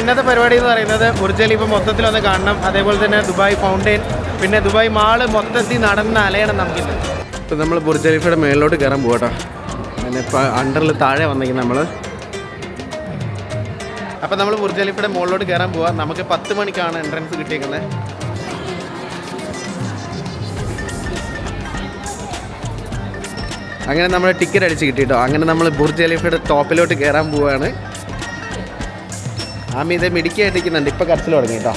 ഇന്നത്തെ പരിപാടി എന്ന് പറയുന്നത്. ബുർജ് മൊത്തത്തിൽ ഒന്ന് കാണണം. അതേപോലെ തന്നെ ദുബായ് ഫൗണ്ടെയിൻ പിന്നെ ദുബായ് മാൾ മൊത്തത്തിൽ നടന്ന് അലയണം നമുക്കിന്ന്. ഇപ്പം നമ്മൾ ബുർജലിഫയുടെ മേളിലോട്ട് കയറാൻ പോകട്ടോ പിന്നെ ഇപ്പം അണ്ടറിൽ താഴെ വന്നിരിക്കും നമ്മൾ അപ്പം നമ്മൾ ബുർജലിഫയുടെ മുകളിലോട്ട് കയറാൻ പോവാം. നമുക്ക് പത്ത് മണിക്കാണ് എൻട്രൻസ് കിട്ടിയേക്കുന്നത് അങ്ങനെ നമ്മൾ ടിക്കറ്റ് അടിച്ച് കിട്ടിയിട്ടോ അങ്ങനെ നമ്മൾ ബുർജ് ഖലീഫയുടെ ടോപ്പിലോട്ട് കയറാൻ പോവാണ്. ആമി ഇത് മിടിക്കായിട്ടിരിക്കുന്നുണ്ട് ഇപ്പം കരച്ചിൽ തുടങ്ങി കേട്ടോ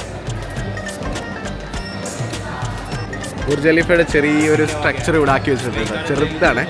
ഊർജലീഫയുടെ ചെറിയൊരു സ്ട്രക്ചർ ഇവിടെ ആക്കി വെച്ചിട്ടുണ്ട്. ചെറുതാണ്.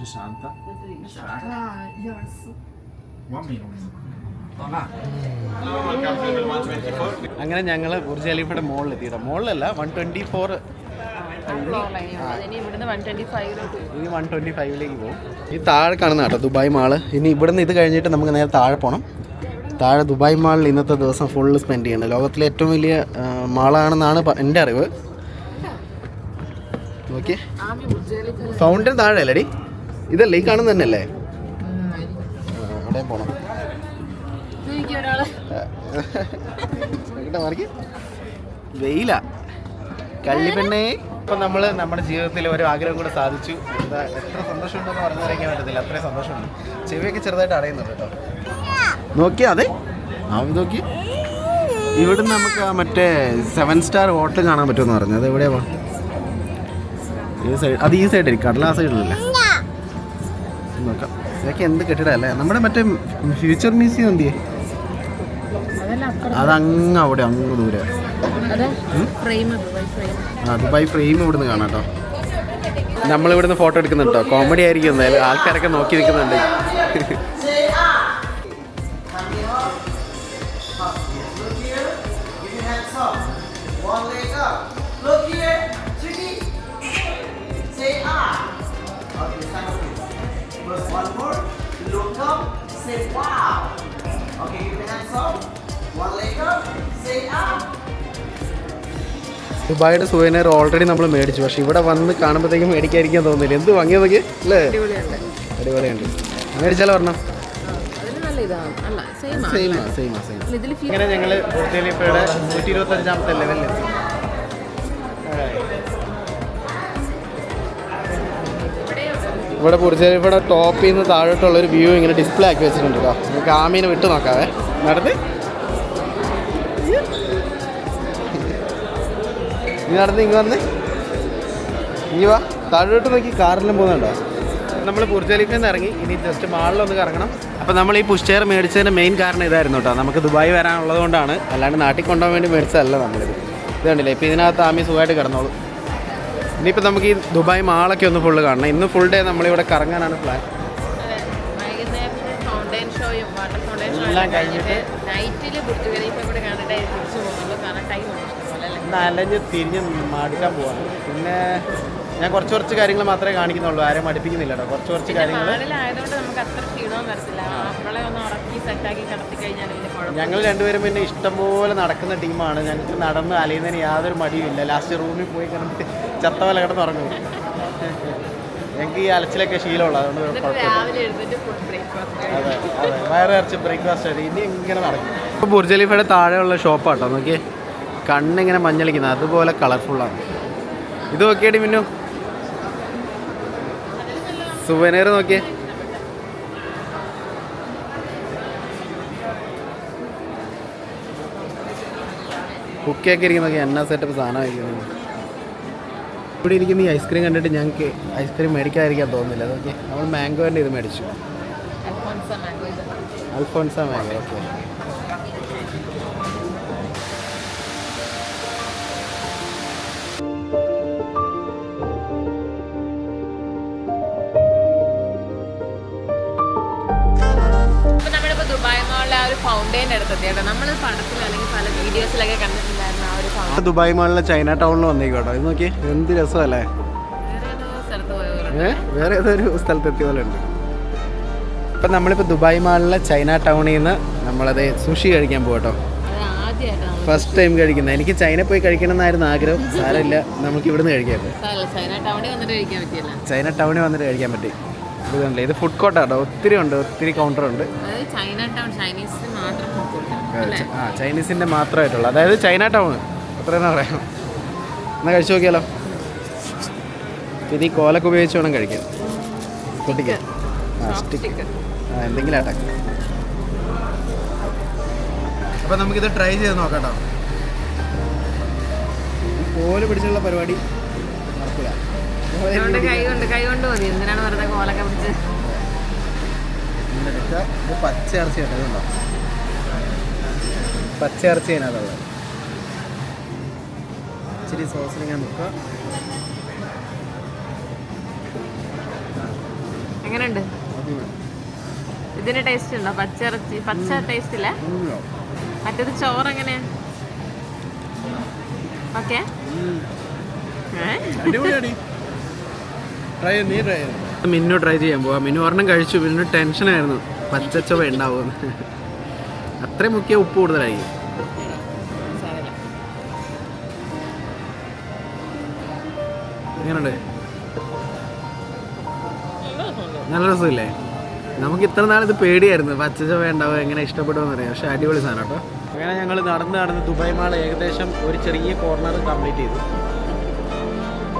60. 60. Yours. One minute. അങ്ങനെ ഞങ്ങൾ ബുർജ് ഖലീഫയുടെ മുകളിൽ എത്തിയിട്ട് മുകളിലല്ല വൺ ട്വന്റി ഫോർ ഇനി വൺ ട്വന്റി ഫൈവിലേക്ക് പോകും. ഈ താഴെ കാണുന്ന കേട്ടോ ദുബായ് മാൾ. ഇനി ഇവിടുന്ന് ഇത് കഴിഞ്ഞിട്ട് നമുക്ക് നേരെ താഴെ പോകണം താഴെ ദുബായ് മാളിൽ ഇന്നത്തെ ദിവസം ഫുള്ള് സ്പെൻഡ് ചെയ്യണം ലോകത്തിലെ ഏറ്റവും വലിയ മാളാണെന്നാണ് എന്റെ അറിവ്. ഓക്കെ ഫൗണ്ടൻ താഴെ അല്ലേ ഇതല്ലേ ഈ കാണുന്ന തന്നെയല്ലേ? അവിടെ പോണം. വെയില. കള്ളിപ്പെണ്ണേ. ഇപ്പം നമ്മൾ നമ്മുടെ ജീവിതത്തിൽ ഒരു ആഗ്രഹം കൂടെ സാധിച്ചു. എന്താ എത്ര സന്തോഷമുണ്ടെന്ന് പറഞ്ഞറിയിക്കാൻ പറ്റത്തില്ല. അത്രയും സന്തോഷമുണ്ട്. ചെവിയൊക്കെ ചെറുതായിട്ട് അടയുന്നുണ്ട് കേട്ടോ. നോക്കിയാ അതെ? ആ ഇത് നോക്കി. ഇവിടുന്ന് നമുക്ക് ആ മറ്റേ സെവൻ സ്റ്റാർ ഹോട്ടൽ കാണാൻ പറ്റുമെന്ന് പറഞ്ഞു. അത് എവിടെയാ അത് ഈ സൈഡ് അത് ഈ കടലാ സൈഡിലല്ലേ? നോക്കാം. ഇതൊക്കെ എന്ത് കെട്ടിടല്ലേ നമ്മുടെ മറ്റേ ഫ്യൂച്ചർ മ്യൂസിയം എന്തിയേ? അതല്ല അപ്പുറം അതങ്ങ് അവിടെ അങ്ങ് ദൂരെ. ദുബായ് ഫ്രെയിം ഇവിടുന്ന് കാണാം കേട്ടോ. നമ്മൾ ഇവിടുന്ന് ഫോട്ടോ എടുക്കുന്നുണ്ടോ കോമഡി ആയിരിക്കും എന്തായാലും. ആൾക്കാരൊക്കെ നോക്കി നിൽക്കുന്നുണ്ട്. Say wow. Okay, give your hands up. One leg up. Say up. ദുബായുടെ സുവനർ ഓൾറെഡി നമ്മൾ മേടിച്ചു. പക്ഷെ ഇവിടെ വന്ന് കാണുമ്പോഴത്തേക്കും മേടിക്കാതിരിക്കാൻ തോന്നുന്നില്ല എന്ത് വാങ്ങിയതൊക്കെ അല്ലേ? അടിപൊളിയുണ്ട്. മേടിച്ചാലോ പറഞ്ഞോ ഇതിൽ ഇങ്ങനെ ഞങ്ങൾ നൂറ്റി ഇരുപത്തഞ്ചാമത്തെ ലെവലിലെത്തി ഇവിടെ ബുർജലീഫയുടെ ടോപ്പിൽ നിന്ന് താഴോട്ടുള്ള ഒരു വ്യൂ ഇങ്ങനെ ഡിസ്പ്ലേ ആക്കി വെച്ചിട്ടുണ്ട് കേട്ടോ നമുക്ക് ആമീനെ വിട്ടു നോക്കാവേ. നടന്ന്. നീ നടന്ന് ഇങ്ങ് വന്ന്. ഇനി വാ. താഴോട്ട് നോക്കി കാറിലും പോകുന്നുണ്ടോ? നമ്മൾ ബുർജലീഫിൽ നിന്ന് ഇറങ്ങി. ഇനി ജസ്റ്റ് മാളിലൊന്ന് കറങ്ങണം. അപ്പോൾ നമ്മൾ ഈ പുഷ്ചെയർ മേടിച്ചതിന്റെ മെയിൻ കാരണം ഇതായിരുന്നു കേട്ടോ നമുക്ക് ദുബായ് വരാനുള്ളത് കൊണ്ടാണ്. അല്ലാണ്ട് നാട്ടിൽ കൊണ്ടുപോകാൻ വേണ്ടി മേടിച്ചതല്ല നമ്മളിത്. ഇത് കണ്ടില്ലേ? ഇതിനകത്ത് ആമി സുഖമായിട്ട് കിടന്നോളൂ. ഇനിയിപ്പോൾ നമുക്ക് ഈ ദുബായ് മാളൊക്കെ ഒന്ന് ഫുള്ള് കാണണം. ഇന്ന് ഫുൾ ഡേ നമ്മളിവിടെ കറങ്ങാനാണ് പ്ലാൻ എല്ലാം കഴിഞ്ഞിട്ട് തിരിഞ്ഞ് മടുക്കാൻ പോവാണ്. പിന്നെ ഞാൻ കുറച്ച് കുറച്ച് കാര്യങ്ങൾ മാത്രമേ കാണിക്കുന്നുള്ളൂ. ആരെയും മടുപ്പിക്കുന്നില്ല കേട്ടോ. കുറച്ച് കുറച്ച് കാര്യങ്ങൾ ഞങ്ങൾ രണ്ടുപേരും പിന്നെ ഇഷ്ടംപോലെ നടക്കുന്ന ടീമാണ്. ഞങ്ങൾക്ക് നടന്ന് അലയുന്നതിന് യാതൊരു മടിയുമില്ല. ലാസ്റ്റ് റൂമിൽ പോയി കിടന്നിട്ട് ചത്ത പോലെ കിടന്നുറങ്ങും ഞങ്ങൾക്ക് ഈ അലച്ചിലൊക്കെ ശീലമുള്ള അതുകൊണ്ട് രാവിലെ എഴുന്നേറ്റ് ഫുഡ് ബ്രേക്ക്ഫാസ്റ്റ് അതെ അതെ. വയറ് നിറച്ച് ബ്രേക്ക്ഫാസ്റ്റ് ആയിട്ട് ഇനി ഇങ്ങനെ നടക്കും. ഇപ്പോൾ ബുർജ് ഖലീഫയുടെ താഴെയുള്ള ഷോപ്പാട്ടോ നോക്കിയേ. കണ്ണിങ്ങനെ മഞ്ഞളിക്കുന്നത് അതുപോലെ കളർഫുള്ളാണ് ഇത് നോക്കിയേടി മിന്നു. സുവനീർ നോക്കിയേ. കുക്കിയൊക്കെ ഇരിക്കുന്നൊക്കെ എന്നാ സെറ്റപ്പ് സാധനമായിരിക്കുന്നു ഇവിടെ ഇരിക്കുന്ന ഈ ഐസ്ക്രീം കണ്ടിട്ട് ഞങ്ങൾക്ക് ഐസ്ക്രീം മേടിക്കാതിരിക്കാൻ തോന്നുന്നില്ല. അതൊക്കെ നമ്മൾ മാംഗോന്റെ ഇത് മേടിച്ചു. അൽഫോൺസ മാംഗോ ഓക്കെ ഫൗണ്ടേൻ എടുത്തത് ദുബായ് മാളിലെ ആ ഒരു നമ്മൾ പടത്തിൽ അല്ലെങ്കിൽ പല വീഡിയോസിലൊക്കെ കണ്ടിട്ടുണ്ടായിരുന്നു ആ ഒരു ഫൗണ്ടൈൻ ദുബായ് മാളിലെ ചൈന ടൗണിൽ വന്നേക്കോട്ടോ ഇത് നോക്കി എന്ത് രസമല്ലേ? വേറെ ഏതൊരു സ്ഥലത്ത് എത്തിയ പോലെ വേറെ ഏതൊരു സ്ഥലത്തെത്തിയ പോലെ ഉണ്ട്. ഇപ്പം നമ്മളിപ്പോൾ ദുബായ് മാളിലെ ചൈന ടൗണിൽ നിന്ന് നമ്മളത് സുഷി കഴിക്കാൻ പോകട്ടോ ഫസ്റ്റ് ടൈം കഴിക്കുന്നത്. എനിക്ക് ചൈന പോയി കഴിക്കണം എന്നായിരുന്നു ആഗ്രഹം. സാരമില്ല നമുക്ക് ഇവിടുന്ന് കഴിക്കാം. ചൈന ടൗണിൽ വന്നിട്ട് കഴിക്കാൻ പറ്റിയല്ല. ചൈന ടൗണിൽ വന്നിട്ട് കഴിക്കാൻ പറ്റി. ഇത് ഇത് ഫുഡ് കോർട്ടാട്ടോ ഒത്തിരി ഉണ്ട് ഒത്തിരി കൗണ്ടർ ഉണ്ട്. ആ ചൈനീസിന്റെ മാത്രമായിട്ടുള്ള. അതായത് ചൈന ടൗൺ. അത്ര തന്നെ പറയാം. എന്നാൽ കഴിച്ചു നോക്കിയാലോ? ഇത് ഈ കോലൊക്കെ ഉപയോഗിച്ച് വേണം കഴിക്കാൻ. പൊട്ടിക്കാൻ ആ സ്റ്റിക്ക് ആ എന്തെങ്കിലും ആട്ടാക്കാം അപ്പോൾ നമുക്കിത് ട്രൈ ചെയ്ത് നോക്കാം കോൽ പിടിച്ചുള്ള പരിപാടി. ഇത് പച്ച ഇറച്ചി ഇതുണ്ടോ? പച്ച ഇറച്ചി അതിനകത്തുള്ളത്. ഇച്ചിരി സോസിൽ ഇങ്ങനെ മുക്കുക. എങ്ങനെയുണ്ട്? ഇതിന് ടേസ്റ്റ് ഉണ്ടോ? പച്ചിറച്ചി പച്ച ടേസ്റ്റ് ഇല്ലേ. മറ്റേത് ചോറ് എങ്ങനെയാ ഓക്കെ അടിപൊളിയാടി. ട്രൈ നീ ട്രൈ മിന്നു ട്രൈ ചെയ്യാൻ പോവാ. മിന്നു ഒരെണ്ണം കഴിച്ചു. മിന്നു ടെൻഷനായിരുന്നു പച്ചച്ചവ ഉണ്ടാവുമെന്ന്. അത്രയും മുക്കിയ ഉപ്പ് കൂടുതലായിരിക്കും നല്ല രസമില്ലേ? നമുക്ക് ഇത്ര നാൾ ഇത് പേടിയായിരുന്നു. പച്ചച്ച ഉണ്ടാവുക എങ്ങനെ ഇഷ്ടപ്പെടുമെന്ന് അറിയാം. പക്ഷെ അടിപൊളി സാധനം കേട്ടോ. അങ്ങനെ ഞങ്ങൾ നടന്ന് നടന്ന് ദുബായ് മാൾ ഏകദേശം ഒരു ചെറിയ കോർണർ കംപ്ലീറ്റ് ചെയ്തു.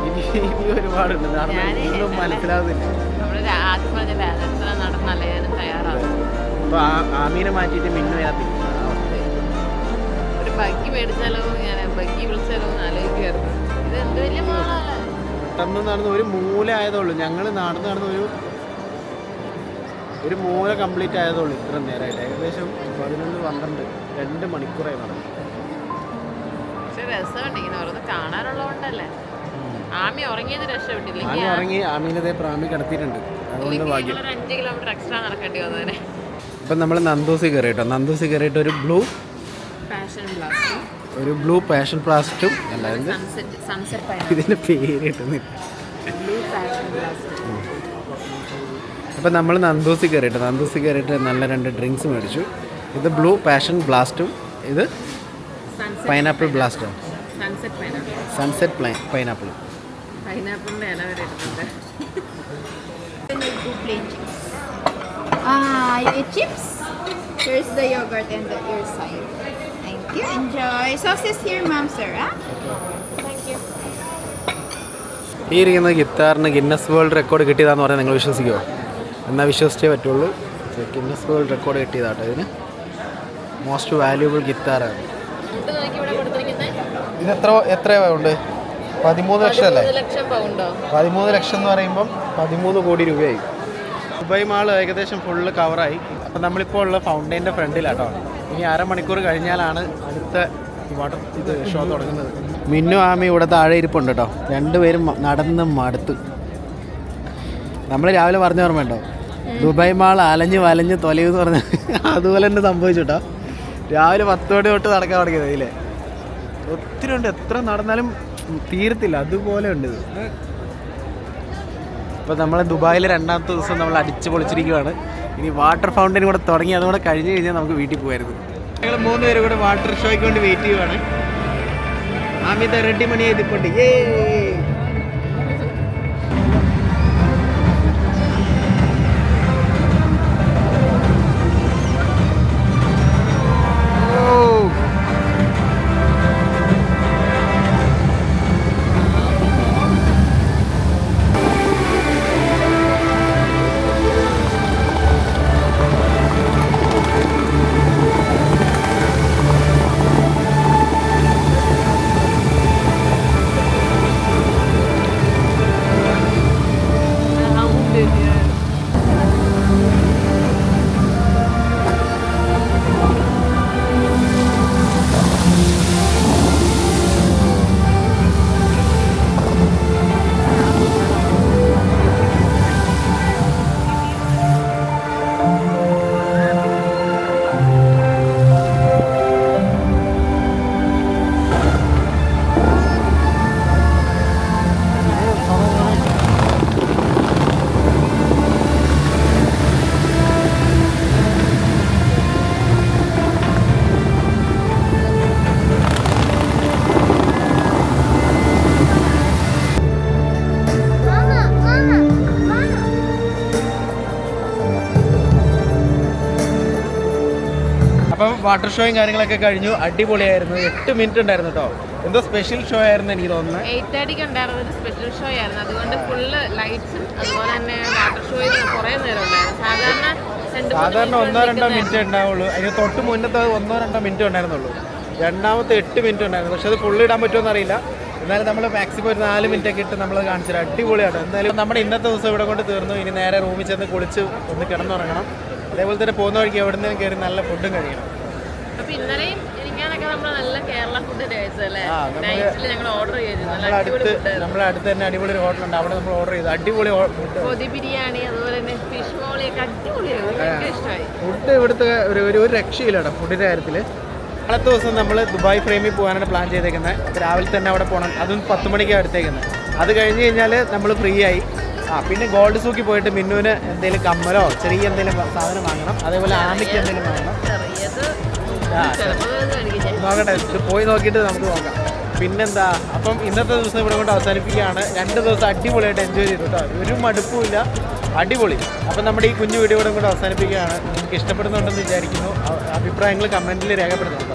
ഇനി ഇനി ഒരുപാടുണ്ട്. നടന്ന് ഞാൻ ഒന്നും മനസ്സിലാവുന്നില്ല. അപ്പൊ ആമീനെ മാറ്റിയിട്ട് മിന്നു അതിനകത്ത് ഒരു ബഗ്ഗി മേടിച്ചാലോ ഞാൻ ബഗ്ഗി വിളിച്ചാലോ എന്ന് ഇത് എന്ത് വലിയ മാളല്ലേ പെട്ടെന്ന് നടന്ന് ഒരു മൂല ആയതുള്ളൂ ഞങ്ങൾ നടന്ന് നടന്ന് ഒരു ഒരു മൂല കംപ്ലീറ്റ് ആയതുള്ളൂ ഇത്ര നേരമായിട്ട് ഏകദേശം പതിനൊന്ന് പന്ത്രണ്ട് രണ്ട് മണിക്കൂറായി നടന്നു. പക്ഷെ രസമുണ്ട് ഇങ്ങനെ ഓരോന്ന് കാണാനുള്ളതുകൊണ്ടല്ലേ. ആമി ഉറങ്ങിയത് ഉറങ്ങി ആമീനതേ പ്രാമി കിടത്തിയിട്ടുണ്ട്. അതുകൊണ്ട് ഭാഗ്യം. ഒരു അഞ്ച് കിലോമീറ്റർ എക്സ്ട്രാ നടക്കേണ്ടി വന്നതിനെ ഇപ്പം നമ്മൾ നന്ദൂസി കയറി കേട്ടോ നന്ദൂസി കയറിയിട്ട് ഒരു ബ്ലൂ ബ്ലാസ്റ്റ് ഒരു ബ്ലൂ പാഷൻ പ്ലാസ്റ്റും അല്ല സൺസെറ്റ് സൺസെറ്റ് പൈനാപ്പിൾ ഇതിന്റെ പേര് കിട്ടുന്നില്ല. ബ്ലൂ ഫാഷൻ ബ്ലാസ്റ്റ് അപ്പം നമ്മൾ നന്ദൂസി കയറിയിട്ട് നന്ദൂസി കയറിയിട്ട് നല്ല രണ്ട് ഡ്രിങ്ക്സ് മേടിച്ചു ഇത് ബ്ലൂ പാഷൻ ബ്ലാസ്റ്റും ഇത് sunset pineapple ബ്ലാസ്റ്റും sunset pineapple sunset ply pineapple പൈനാപ്പിളിന്റെ ഇല വരെ എടുത്തിട്ടുണ്ട് you eat chips? Here's the yogurt and the your side. Thank you. Enjoy. Sauces here, ma'am, sir. ഈ ഇരിക്കുന്ന ഗിത്താറിന് ഗിന്നസ് വേൾഡ് റെക്കോർഡ് കിട്ടിയതാന്ന് പറഞ്ഞാൽ നിങ്ങൾ വിശ്വസിക്കുമോ എന്നാൽ വിശ്വസിച്ചേ പറ്റുള്ളൂ. ഗിന്നസ് വേൾഡ് റെക്കോർഡ് കിട്ടിയതാട്ടോ ഇതിന്. മോസ്റ്റ് വാല്യൂബിൾ ഗിത്താറാണ് ഇത് എത്ര എത്ര ഉണ്ട് പതിമൂന്ന് ലക്ഷം അല്ലേ? പതിമൂന്ന് ലക്ഷം പൗണ്ടോ? പതിമൂന്ന് ലക്ഷം എന്ന് പറയുമ്പം പതിമൂന്ന് കോടി രൂപയായി. ദുബായ് മാൾ ഏകദേശം ഫുള്ള് കവറായി അപ്പം നമ്മളിപ്പോൾ ഉള്ള ഫൗണ്ടൈന്റെ ഫ്രണ്ടിലാട്ടോ. ഇനി അരമണിക്കൂർ കഴിഞ്ഞാലാണ് അടുത്ത വാട്ടർ ഇത് ഷോ തുടങ്ങുന്നത്. മിന്നു ആമി ഇവിടെ താഴെ ഇരിപ്പുണ്ട് കേട്ടോ. രണ്ടുപേരും നടന്നും നടന്ന് മടുത്ത്. നമ്മൾ രാവിലെ പറഞ്ഞ ഓർമ്മയുണ്ടോ? ദുബായ് മാൾ അലഞ്ഞ് വലഞ്ഞ് തൊലയെന്ന് പറഞ്ഞ അതുപോലെ തന്നെ സംഭവിച്ചുട്ടോ രാവിലെ പത്ത് മണി തൊട്ട് നടക്കാൻ തുടങ്ങിയത് ഇതിലെ ഒത്തിരി ഉണ്ട്. എത്ര നടന്നാലും തീരത്തില്ല. അതുപോലെ ഉണ്ട് ഇത്. ഇപ്പോൾ നമ്മൾ ദുബായിൽ രണ്ടാമത്തെ ദിവസം നമ്മൾ അടിച്ച് പൊളിച്ചിരിക്കുകയാണ് ഇനി വാട്ടർ ഫൗണ്ടൻ കൂടെ തുടങ്ങി അതുകൂടെ കഴിഞ്ഞ് കഴിഞ്ഞാൽ നമുക്ക് വീട്ടിൽ പോകായിരുന്നു ഞങ്ങൾ മൂന്ന് പേരും കൂടെ വാട്ടർ ഷോയ്ക്ക് വേണ്ടി വെയിറ്റ് ചെയ്യുവാണ്. ആമിത റെഡി മണി ചെയ്തിപ്പോണ്ട് ഏ വാട്ടർ ഷോയും കാര്യങ്ങളൊക്കെ കഴിഞ്ഞു. അടിപൊളിയായിരുന്നു. എട്ട് മിനിറ്റ് ഉണ്ടായിരുന്നു കേട്ടോ എന്തോ സ്പെഷ്യൽ ഷോ ആയിരുന്നു എനിക്ക് തോന്നുന്നത് എയ്റ്റ് തേർട്ടിക്ക് ഉണ്ടായിരുന്ന ഒരു സ്പെഷ്യൽ ഷോ ആയിരുന്നു. അതുകൊണ്ട് ഫുള്ള് ലൈറ്റ്സും അതുപോലെ തന്നെ വാട്ടർ ഷോയിൽ കുറേ നേരം ഉണ്ടായിരുന്നു. സാധാരണ സാധാരണ ഒന്നോ രണ്ടോ മിനിറ്റ് ഉണ്ടാവുള്ളൂ. അതിന് തൊട്ട് മുന്നത്തെ ഒന്നോ രണ്ടോ മിനിറ്റ് ഉണ്ടായിരുന്നുള്ളൂ. രണ്ടാമത്തെ എട്ട് മിനിറ്റ് ഉണ്ടായിരുന്നു. പക്ഷെ അത് ഫുള്ള് ഇടാൻ പറ്റുമെന്ന് അറിയില്ല എന്നാലും നമ്മൾ മാക്സിമം ഒരു നാല് മിനിറ്റ് ഒക്കെ ഇട്ട് നമ്മൾ കാണിച്ചത് അടിപൊളിയാണ്. എന്തായാലും നമ്മുടെ ഇന്നത്തെ ദിവസം ഇവിടെ കൊണ്ട് തീർന്നു. ഇനി നേരെ റൂമിൽ ചെന്ന് കുളിച്ച് ഒന്ന് കിടന്നുറങ്ങണം. അതേപോലെ തന്നെ പോകുന്ന വഴിക്ക് എവിടെ നിന്നും കയറി നല്ല ഫുഡും കഴിക്കണം. അപ്പൊ ഇന്നലെയും ഇരിക്കാനൊക്കെ നമ്മൾ നല്ല കേരള ഫുഡ് കഴിച്ചല്ലേ ഞങ്ങൾ ഓർഡർ ചെയ്തു നല്ല നമ്മളെ അടിപൊളി അടുത്ത് തന്നെ അടിപൊളി ഒരു ഹോട്ടലുണ്ട് അവിടെ നമ്മൾ ഓർഡർ ചെയ്തു. അടിപൊളി ഫുഡ് കൊതി ബിരിയാണി അതുപോലെ തന്നെ ഫിഷ് മോളിയൊക്കെ അടിപൊളിയായിരുന്നു ഇഷ്ടമായി ഫുഡ് ഇവിടുത്തെ ഒരു ഒരു ഒരു ഫുഡിന്റെ കാര്യത്തിൽ അടുത്ത ദിവസം നമ്മൾ ദുബായ് ഫ്രെയിമിൽ പോകാനാണ് പ്ലാൻ ചെയ്തേക്കുന്നത് രാവിലെ തന്നെ അവിടെ പോകണം അതും പത്ത് മണിക്ക് എടുത്തേക്കുന്നത് അത് കഴിഞ്ഞ് കഴിഞ്ഞാൽ നമ്മൾ ഫ്രീ ആയി. ആ പിന്നെ ഗോൾഡ് സൂക്കി പോയിട്ട് മിന്നുവിന് എന്തെങ്കിലും കമ്മലോ ചെറിയ എന്തെങ്കിലും സാധനം വാങ്ങണം. അതേപോലെ ആമിക്ക് എന്തെങ്കിലും വാങ്ങണം. നോക്കട്ടെ ഇത് പോയി നോക്കിയിട്ട് നമുക്ക് നോക്കാം. പിന്നെന്താ അപ്പം ഇന്നത്തെ ദിവസം ഇവിടെ കൊണ്ട് അവസാനിപ്പിക്കുകയാണ്. രണ്ട് ദിവസം അടിപൊളിയായിട്ട് എൻജോയ് ചെയ്തു കേട്ടോ. ഒരു മടുപ്പുമില്ല അടിപൊളി. അപ്പം നമ്മുടെ ഈ കുഞ്ഞു വീഡിയോ കൂടെ കൊണ്ട് അവസാനിപ്പിക്കുകയാണ്. നിങ്ങൾക്ക് ഇഷ്ടപ്പെടുന്നുണ്ടെന്ന് വിചാരിക്കുന്നു. അഭിപ്രായങ്ങൾ കമന്റിൽ രേഖപ്പെടുത്തണം.